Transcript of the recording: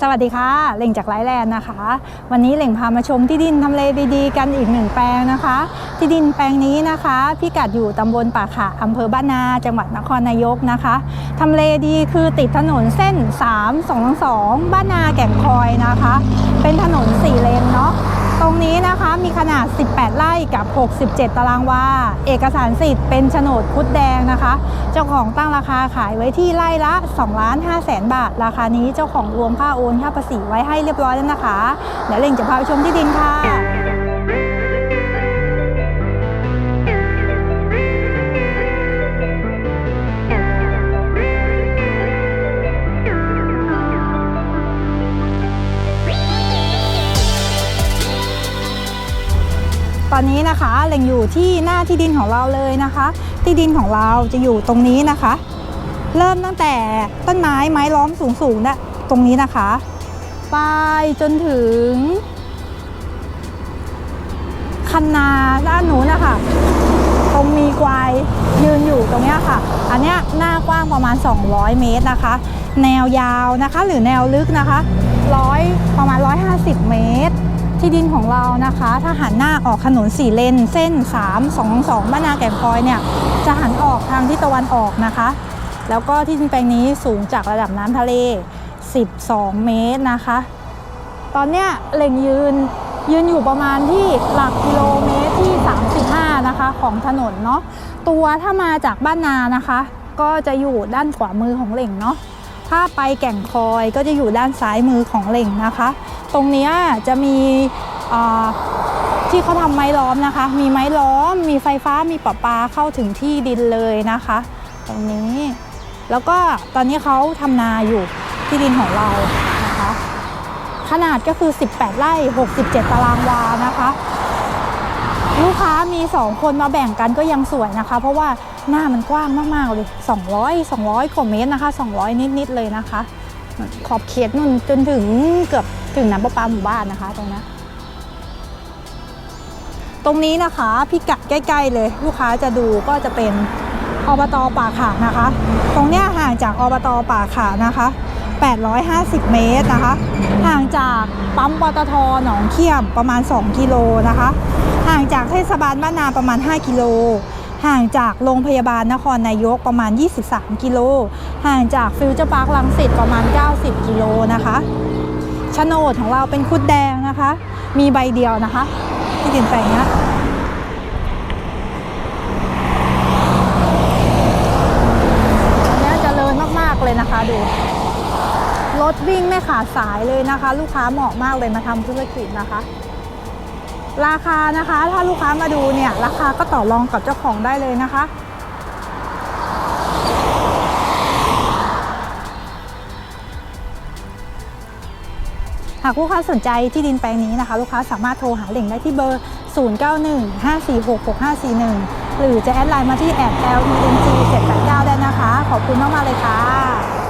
สวัสดีค่ะเล่งจากไลแลนด์นะคะ วันนี้เล่งพามาชมที่ดินทำเลดีๆ กันอีกหนึ่งแปลงนะคะ ที่ดินแปลงนี้นะคะพิกัดอยู่ตำบลป่าขะอำเภอบ้านนาจังหวัดนครนายกนะคะทำเลดีคือติดถนนเส้น 3 2 2 บ้านนาแก่งคอยนะคะ เป็นถนน4เลนเนาะ รงนี้นะคะมีขนาด 18 ไร่กับ 67 ตารางวา เอกสารสิทธิ์เป็นโฉนดคุดแดงนะคะ เจ้าของตั้งราคาขายไว้ที่ไร่ละ2ล้าน5แสนบาท ราคานี้เจ้าของรวมค่าโอนค่าภาษีไว้ให้เรียบร้อยแล้วนะคะ เดี๋ยวเล่งจะพาไปชมที่ดินค่ะ อนนี้นะคะเล็งอยู่ที่หน้าที่ดินของเราเลยนะคะ ที่ดินของเราจะอยู่ตรงนี้นะคะ เริ่มตั้งแต่ต้นไม้ไม้ล้อมสูงๆนะตรงนี้นะคะ ไปจนถึงคันนาด้านหนูนะคะตรงมีควายยืนอยู่ตรงนี้ค่ะ อันนี้หน้ากว้างประมาณ 200 เมตรนะคะ แนวยาวนะคะ หรือแนวลึกนะคะร้อยประมาณ 150 เมตร ที่ดินของเรานะคะ ถ้าหันหน้าออกถนนสี่เลน เส้น 3 2 2บ้านนาแก่งคอยเนี่ยจะหันออกทางที่ตะวันออกนะคะ แล้วก็ที่ดินแปลงนี้สูงจากระดับน้ำทะเล 12 เมตรนะคะ ตอนเนี้ยเล็งยืนยืนอยู่ประมาณที่หลักกิโลเมตรที่ 35 นะคะของถนนเนาะตัวถ้ามาจากบ้านนานะคะ ก็จะอยู่ด้านขวามือของเหล่งเนาะ ถ้าไปแก่งคอยก็จะอยู่ด้านซ้ายมือของเหล่งนะคะ ตรงนี้จะมีที่เขาทำไม้ล้อมนะคะ มีไม้ล้อม มีไฟฟ้ามีประปาเข้าถึงที่ดินเลยนะคะ ตรงนี้ แล้วก็ตอนนี้เขาทำนาอยู่ที่ดินของเรานะคะ ขนาดก็คือ 18 ไร่ 67 ตารางวานะคะ ลูกค้ามี 2 คนมาแบ่งกันก็ยังสวยนะคะ เพราะว่า หน้ามันกว้างมากๆเลย200 200กว่าเมตรนะคะ 200 นิดๆเลยนะคะ ขอบเขตนู่นจนถึงเกือบถึงน้ำประปาหมู่บ้านนะคะ ตรงนี้ตรงนี้นะคะพิกัดใกล้ ๆ เลย ลูกค้าจะดูก็จะเป็นอบตป่าขานะคะ ตรงเนี้ยห่างจากอบตป่าขานะคะ 850 เมตรนะคะ ห่างจากปั๊มปตทหนองเขี้ยมประมาณ 2 กิโลนะคะ ห่างจากเทศบาลบ้านนาประมาณ 5 กิโล ห่างจากโรงพยาบาลนครนายกประมาณ 23 กิโล ห่างจากฟิวเจอร์พาร์คลังสิตประมาณ 90 กิโลนะคะโฉนดของเราเป็นคุดแดงนะคะ มีใบเดียวนะคะที่ดินแปลงเนี้ยอันนี้ยเจริญมากเลยนะคะดูรถวิ่งไม่ขาดสายเลยนะคะ ลูกค้าเหมาะมากเลยมาทำธุรกิจนะคะ ราคานะคะ ถ้าลูกค้ามาดูเนี่ย ราคาก็ต่อรองกับเจ้าของได้เลยนะคะหากลูกค้าสนใจที่ดินแปลงนี้นะคะ ลูกค้าสามารถโทรหาเหล่งได้ที่เบอร์ 0915466541 หรือจะแอดไลน์มาที่แอด LENG 789ได้นะคะ ขอบคุณมาก ๆ เลยค่ะ